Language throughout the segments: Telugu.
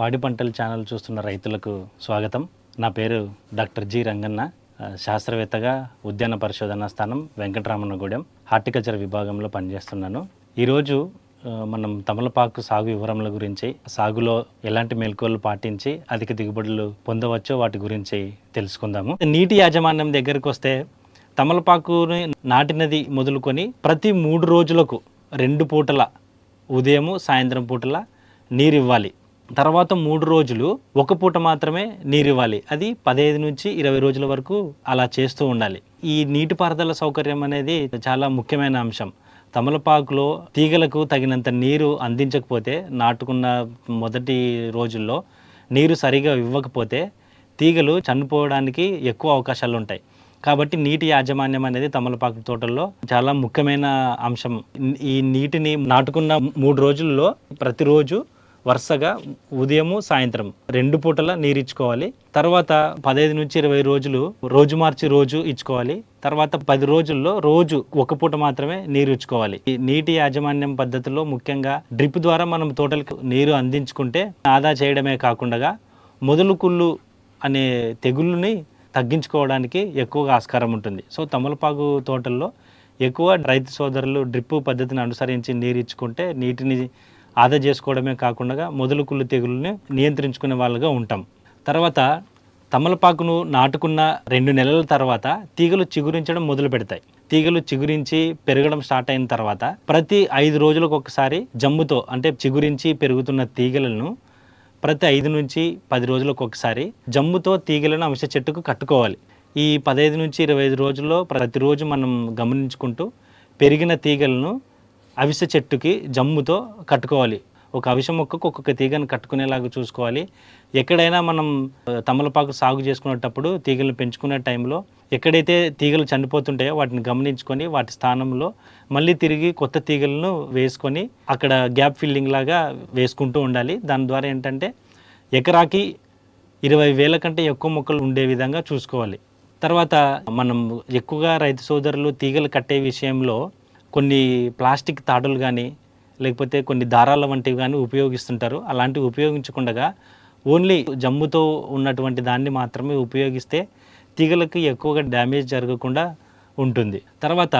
పాడి పంటల ఛానల్ చూస్తున్న రైతులకు స్వాగతం. నా పేరు డాక్టర్ జి రంగన్న. శాస్త్రవేత్తగా ఉద్యాన పరిశోధన స్థానం వెంకటరామన్నగూడెం హార్టికల్చర్ విభాగంలో పనిచేస్తున్నాను. ఈరోజు మనం తమలపాకు సాగు వివరముల గురించి సాగులో ఎలాంటి మెలకువలు పాటించి అధిక దిగుబడులు పొందవచ్చో వాటి గురించి తెలుసుకుందాము. నీటి యాజమాన్యం దగ్గరికి వస్తే తమలపాకుని నాటినది మొదలుకొని ప్రతి మూడు రోజులకు రెండు పూటల ఉదయము సాయంత్రం పూటల నీరు ఇవ్వాలి. తర్వాత మూడు రోజులు ఒక పూట మాత్రమే నీరు ఇవ్వాలి అది పదహైదు నుంచి ఇరవై రోజుల వరకు అలా చేస్తూ ఉండాలి. ఈ నీటిపారుదల సౌకర్యం అనేది చాలా ముఖ్యమైన అంశం. తమలపాకులో తీగలకు తగినంత నీరు అందించకపోతే నాటుకున్న మొదటి రోజుల్లో నీరు సరిగా ఇవ్వకపోతే తీగలు చనిపోవడానికి ఎక్కువ అవకాశాలు ఉంటాయి కాబట్టి నీటి యాజమాన్యం అనేది తమలపాకు తోటల్లో చాలా ముఖ్యమైన అంశం. ఈ నీటిని నాటుకున్న మూడు రోజుల్లో ప్రతిరోజు వరుసగా ఉదయము సాయంత్రం రెండు పూటల నీరు ఇచ్చుకోవాలి తర్వాత పదహైదు నుంచి ఇరవై రోజులు రోజు మార్చి రోజు ఇచ్చుకోవాలి. తర్వాత పది రోజుల్లో రోజు ఒక పూట మాత్రమే నీరు ఇచ్చుకోవాలి ఈ నీటి యాజమాన్యం పద్ధతిలో ముఖ్యంగా డ్రిప్ ద్వారా మనం తోటలకు నీరు అందించుకుంటే ఆదా చేయడమే కాకుండా మొదలు కుళ్ళు అనే తెగుళ్ళని తగ్గించుకోవడానికి ఎక్కువగా ఆస్కారం ఉంటుంది. సో తమలపాకు తోటల్లో ఎక్కువ రైతు సోదరులు డ్రిప్ పద్ధతిని అనుసరించి నీరు ఇచ్చుకుంటే నీటిని ఆదా చేసుకోవడమే కాకుండా మొదలు కుళ్ళు తెగుళ్ళని నియంత్రించుకునే వాళ్ళుగా ఉంటాం. తర్వాత తమలపాకును నాటుకున్న రెండు నెలల తర్వాత తీగలు చిగురించడం మొదలు పెడతాయి. తీగలు చిగురించి పెరగడం స్టార్ట్ అయిన తర్వాత ప్రతి ఐదు రోజులకు ఒకసారి జమ్ముతో అంటే చిగురించి పెరుగుతున్న తీగలను ప్రతి ఐదు నుంచి పది రోజులకు ఒకసారి జమ్ముతో తీగలను అంశ చెట్టుకు కట్టుకోవాలి. ఈ పదహైదు నుంచి ఇరవై ఐదు రోజుల్లో ప్రతిరోజు మనం గమనించుకుంటూ పెరిగిన తీగలను అవిసె చెట్టుకి జమ్ముతో కట్టుకోవాలి. ఒక అవిసె మొక్కకు ఒక్కొక్క తీగను కట్టుకునేలాగా చూసుకోవాలి. ఎక్కడైనా మనం తమలపాకు సాగు చేసుకునేటప్పుడు తీగలను పెంచుకునే టైంలో ఎక్కడైతే తీగలు చనిపోతుంటాయో వాటిని గమనించుకొని వాటి స్థానంలో మళ్ళీ తిరిగి కొత్త తీగలను వేసుకొని అక్కడ గ్యాప్ ఫిల్లింగ్ లాగా వేసుకుంటూ ఉండాలి. దాని ద్వారా ఏంటంటే ఎకరాకి ఇరవై వేల కంటే ఎక్కువ మొక్కలు ఉండే విధంగా చూసుకోవాలి. తర్వాత మనం ఎక్కువగా రైతు సోదరులు తీగలు కట్టే విషయంలో కొన్ని ప్లాస్టిక్ తాడులు కానీ లేకపోతే కొన్ని దారాల వంటివి కానీ ఉపయోగిస్తుంటారు. అలాంటివి ఉపయోగించకుండా ఓన్లీ జమ్ముతో ఉన్నటువంటి దాన్ని మాత్రమే ఉపయోగిస్తే తీగలకు ఎక్కువగా డ్యామేజ్ జరగకుండా ఉంటుంది. తర్వాత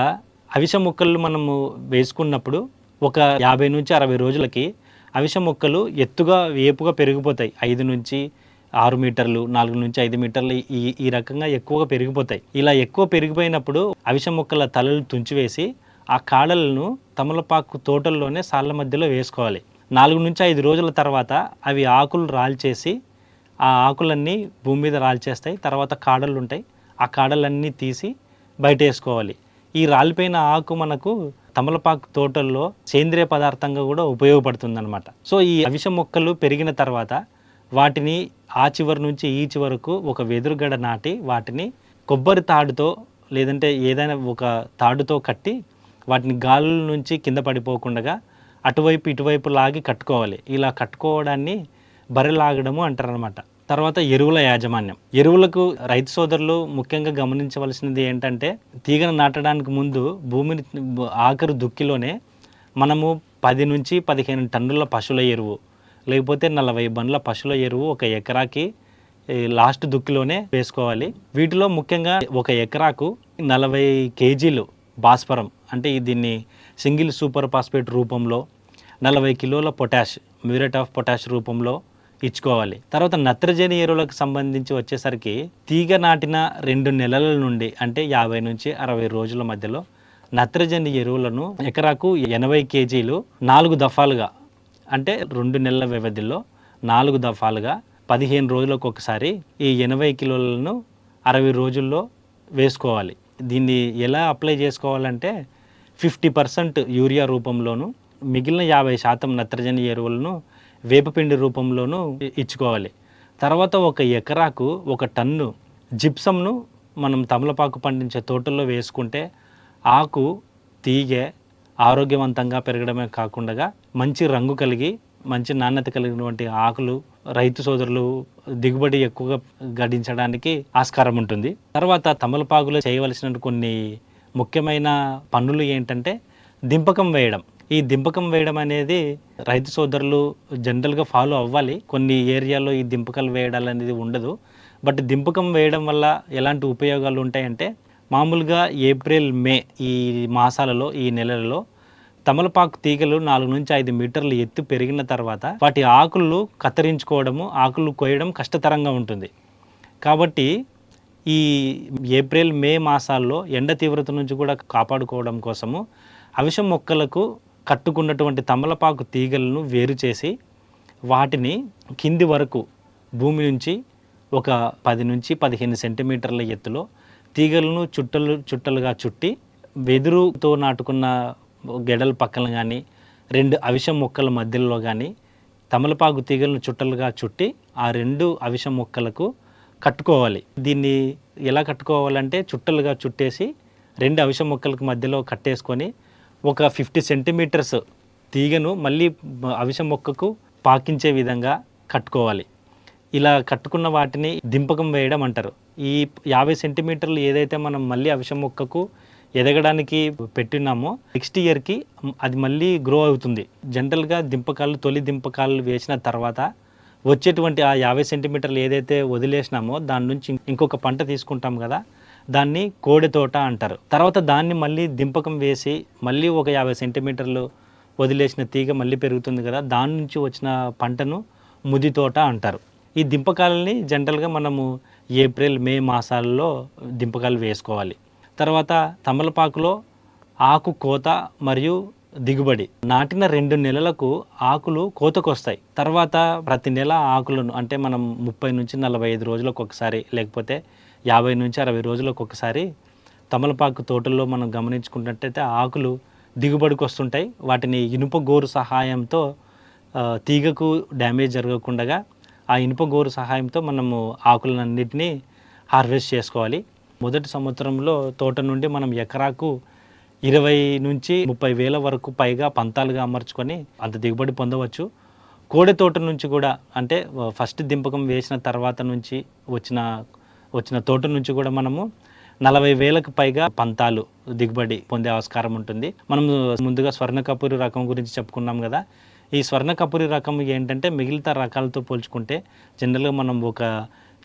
అవిసె మొక్కలు మనము వేసుకున్నప్పుడు ఒక యాభై నుంచి అరవై రోజులకి అవిసె మొక్కలు ఎత్తుగా వేపుగా పెరిగిపోతాయి. ఐదు నుంచి ఆరు మీటర్లు నాలుగు నుంచి ఐదు మీటర్లు ఈ ఈ రకంగా ఎక్కువగా పెరిగిపోతాయి. ఇలా ఎక్కువ పెరిగిపోయినప్పుడు అవిసె మొక్కల తలలు తుంచివేసి ఆ కాడలను తమలపాకు తోటల్లోనే సాళ్ళ మధ్యలో వేసుకోవాలి. నాలుగు నుంచి ఐదు రోజుల తర్వాత అవి ఆకులు రాల్చేసి ఆ ఆకులన్నీ భూమి మీద రాల్చేస్తాయి. తర్వాత కాడలు ఉంటాయి ఆ కాడలన్నీ తీసి బయట వేసుకోవాలి ఈ రాలిపోయిన ఆకు మనకు తమలపాకు తోటల్లో సేంద్రియ పదార్థంగా కూడా ఉపయోగపడుతుందన్నమాట. సో ఈ అవిష మొక్కలు పెరిగిన తర్వాత వాటిని ఆ చివరి నుంచి ఈ చివరకు ఒక వెదురుగడ నాటి వాటిని కొబ్బరి తాడుతో లేదంటే ఏదైనా ఒక తాడుతో కట్టి వాటిని గాలుల నుంచి కింద పడిపోకుండా అటువైపు ఇటువైపు లాగి కట్టుకోవాలి. ఇలా కట్టుకోవడాన్ని బరిలాగడము అంటారనమాట తర్వాత ఎరువుల యాజమాన్యం. ఎరువులకు రైతు సోదరులు ముఖ్యంగా గమనించవలసినది ఏంటంటే తీగను నాటడానికి ముందు భూమిని ఆఖరు దుక్కిలోనే మనము పది నుంచి పదిహేను టన్నుల పశువుల ఎరువు లేకపోతే నలభై బండ్ల పశువుల ఎరువు ఒక ఎకరాకి లాస్ట్ దుక్కిలోనే వేసుకోవాలి. వీటిలో ముఖ్యంగా ఒక ఎకరాకు నలభై కేజీలు భాస్వరం అంటే దీన్ని సింగిల్ సూపర్ ఫాస్ఫేట్ రూపంలో నలభై కిలోల పొటాష్ మ్యూరేట్ ఆఫ్ పొటాష్ రూపంలో ఇచ్చుకోవాలి. తర్వాత నత్రజని ఎరువులకు సంబంధించి వచ్చేసరికి తీగ నాటిన రెండు నెలల నుండి అంటే యాభై నుంచి అరవై రోజుల మధ్యలో నత్రజని ఎరువులను ఎకరాకు ఎనభై కేజీలు నాలుగు దఫాలుగా అంటే రెండు నెలల వ్యవధిలో నాలుగు దఫాలుగా పదిహేను రోజులకు ఒకసారి ఈ ఎనభై కిలోలను అరవై రోజుల్లో వేసుకోవాలి. దీన్ని ఎలా అప్లై చేసుకోవాలంటే ఫిఫ్టీ పర్సెంట్ యూరియా రూపంలోను మిగిలిన యాభై శాతం నత్రజని ఎరువులను వేపపిండి రూపంలోనూ ఇచ్చుకోవాలి. తర్వాత ఒక ఎకరాకు ఒక టన్ను జిప్సంను మనం తమలపాకు పండించే తోటల్లో వేసుకుంటే ఆకు తీగె ఆరోగ్యవంతంగా పెరగడమే కాకుండా మంచి రంగు కలిగి మంచి నాణ్యత కలిగినటువంటి ఆకులు రైతు సోదరులు దిగుబడి ఎక్కువగా గడించడానికి ఆస్కారం ఉంటుంది. తర్వాత తమలపాకులో చేయవలసిన కొన్ని ముఖ్యమైన పనులు ఏంటంటే దింపకం వేయడం. ఈ దింపకం వేయడం అనేది రైతు సోదరులు జనరల్గా ఫాలో అవ్వాలి. కొన్ని ఏరియాలో ఈ దింపకాలు వేయడాలు అనేది ఉండదు. బట్ దింపకం వేయడం వల్ల ఎలాంటి ఉపయోగాలు ఉంటాయంటే మామూలుగా ఏప్రిల్ మే ఈ మాసాలలో ఈ నెలలలో తమలపాకు తీగలు నాలుగు నుంచి ఐదు మీటర్లు ఎత్తు పెరిగిన తర్వాత వాటి ఆకులు కత్తిరించుకోవడము ఆకులు కోయడం కష్టతరంగా ఉంటుంది. కాబట్టి ఈ ఏప్రిల్ మే మాసాల్లో ఎండ తీవ్రత నుంచి కూడా కాపాడుకోవడం కోసము అవిషం మొక్కలకు కట్టుకున్నటువంటి తమలపాకు తీగలను వేరు చేసి వాటిని కింది వరకు భూమి నుంచి ఒక పది నుంచి పదిహేను సెంటీమీటర్ల ఎత్తులో తీగలను చుట్టలు చుట్టలుగా చుట్టి వెదురుతో నాటుకున్న గెడల పక్కన కానీ రెండు అవిషం మొక్కల మధ్యలో కానీ తమలపాకు తీగలను చుట్టలుగా చుట్టి ఆ రెండు అవిషం మొక్కలకు కట్టుకోవాలి. దీన్ని ఎలా కట్టుకోవాలంటే చుట్టలుగా చుట్టేసి రెండు అవిషం మొక్కలకు మధ్యలో కట్టేసుకొని ఒక ఫిఫ్టీ సెంటీమీటర్స్ తీగను మళ్ళీ అవిషం మొక్కకు పాకించే విధంగా కట్టుకోవాలి. ఇలా కట్టుకున్న వాటిని దింపకం వేయడం అంటారు. ఈ యాభై సెంటీమీటర్లు ఏదైతే మనం మళ్ళీ అవిషం మొక్కకు ఎదగడానికి పెట్టినామో. నెక్స్ట్ ఇయర్కి అది మళ్ళీ గ్రో అవుతుంది. జనరల్గా దింపకాలు తొలి దింపకాలు వేసిన తర్వాత వచ్చేటువంటి ఆ యాభై సెంటీమీటర్లు ఏదైతే వదిలేసినామో దాని నుంచి ఇంకొక పంట తీసుకుంటాం కదా దాన్ని కోడి తోట అంటారు. తర్వాత దాన్ని మళ్ళీ దింపకం వేసి మళ్ళీ ఒక యాభై సెంటీమీటర్లు వదిలేసిన తీగ మళ్ళీ పెరుగుతుంది కదా దాని నుంచి వచ్చిన పంటను ముది తోట అంటారు. ఈ దింపకాలని జనరల్గా మనము ఏప్రిల్ మే మాసాల్లో దింపకాలు వేసుకోవాలి. తర్వాత తమలపాకులో ఆకు కోత మరియు దిగుబడి. నాటిన రెండు నెలలకు ఆకులు కోతకొస్తాయి. తర్వాత ప్రతి నెల ఆకులను అంటే మనం ముప్పై నుంచి నలభై ఐదు రోజులకు ఒకసారి లేకపోతే యాభై నుంచి అరవై రోజులకు ఒకసారి తమలపాకు తోటల్లో మనం గమనించుకున్నట్టయితే ఆకులు దిగుబడికి వస్తుంటాయి వాటిని ఇనుప గోరు సహాయంతో తీగకు డ్యామేజ్ జరగకుండా ఆ ఇనుప గోరు సహాయంతో మనము ఆకులన్నిటినీ హార్వెస్ట్ చేసుకోవాలి. మొదటి సంవత్సరంలో తోట నుండి మనం ఎకరాకు ఇరవై నుంచి ముప్పై వేల వరకు పైగా పంతాలుగా అమర్చుకొని అంత దిగుబడి పొందవచ్చు. కోడె తోట నుంచి కూడా అంటే ఫస్ట్ దింపకం వేసిన తర్వాత నుంచి వచ్చిన వచ్చిన తోట నుంచి కూడా మనము నలభై వేలకు పైగా పంతాలు దిగుబడి పొందే ఆస్కారం ఉంటుంది. మనం ముందుగా స్వర్ణ కపూరి రకం గురించి చెప్పుకున్నాం కదా. ఈ స్వర్ణ కపూరి రకం ఏంటంటే మిగిలిన రకాలతో పోల్చుకుంటే జనరల్గా మనం ఒక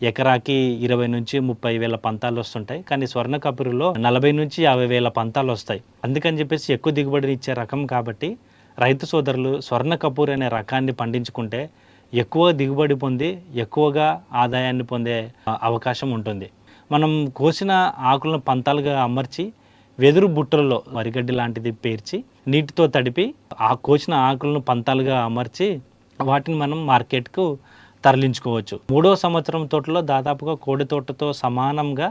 ఎకరాకి ఇరవై నుంచి ముప్పై వేల పంతాలు వస్తుంటాయి. కానీ స్వర్ణ కపురులో నలభై నుంచి యాభై వేల పంతాలు వస్తాయి. అందుకని చెప్పేసి ఎక్కువ దిగుబడిని ఇచ్చే రకం కాబట్టి రైతు సోదరులు స్వర్ణ కపూర్ అనే రకాన్ని పండించుకుంటే ఎక్కువ దిగుబడి పొంది ఎక్కువగా ఆదాయాన్ని పొందే అవకాశం ఉంటుంది. మనం కోసిన ఆకులను పంతాలుగా అమర్చి వెదురు బుట్టల్లో వరిగడ్డి లాంటిది పేర్చి నీటితో తడిపి ఆ కోసిన ఆకులను పంతాలుగా అమర్చి వాటిని మనం మార్కెట్కు తరలించుకోవచ్చు. మూడో సంవత్సరం తోటలో దాదాపుగా కోడి తోటతో సమానంగా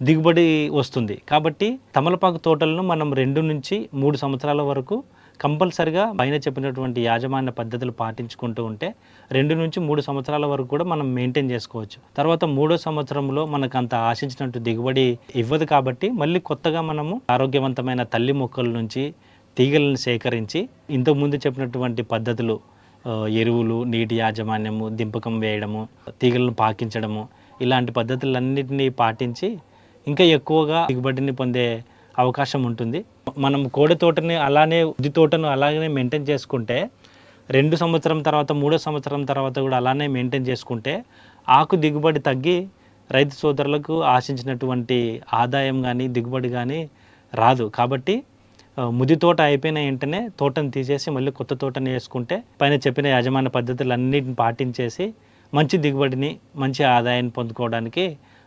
దిగుబడి వస్తుంది. కాబట్టి తమలపాకు తోటలను మనం రెండు నుంచి మూడు సంవత్సరాల వరకు కంపల్సరిగా పైన చెప్పినటువంటి యాజమాన్య పద్ధతులు పాటించుకుంటూ ఉంటే రెండు నుంచి మూడు సంవత్సరాల వరకు కూడా మనం మెయింటైన్ చేసుకోవచ్చు. తర్వాత మూడో సంవత్సరంలో మనకు అంత ఆశించినట్టు దిగుబడి ఇవ్వదు కాబట్టి మళ్ళీ కొత్తగా మనము ఆరోగ్యవంతమైన తల్లి మొక్కల నుంచి తీగలను సేకరించి ఇంతకుముందు చెప్పినటువంటి పద్ధతులు ఎరువులు నీటి యాజమాన్యము దింపకం వేయడము తీగలను పాకించడము ఇలాంటి పద్ధతులన్నింటినీ పాటించి ఇంకా ఎక్కువగా దిగుబడిని పొందే అవకాశం ఉంటుంది. మనం కోడి తోటని అలానే ఉద్ది తోటను అలాగనే మెయింటైన్ చేసుకుంటే రెండు సంవత్సరం తర్వాత మూడో సంవత్సరం తర్వాత కూడా అలానే మెయింటైన్ చేసుకుంటే ఆకు దిగుబడి తగ్గి రైతు సోదరులకు ఆశించినటువంటి ఆదాయం కానీ దిగుబడి కానీ రాదు. కాబట్టి ముది తోట అయిపోయిన వెంటనే తోటను తీసేసి మళ్ళీ కొత్త తోటని వేసుకుంటే పైన చెప్పిన యాజమాన్య పద్ధతులన్నిటిని పాటించేసి మంచి దిగుబడిని మంచి ఆదాయాన్ని పొందుకోవడానికి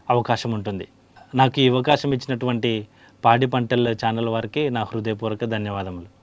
అవకాశం ఉంటుంది. నాకు ఈ అవకాశం ఇచ్చినటువంటి పాడి పంటల ఛానల్ వారికి నా హృదయపూర్వక ధన్యవాదములు.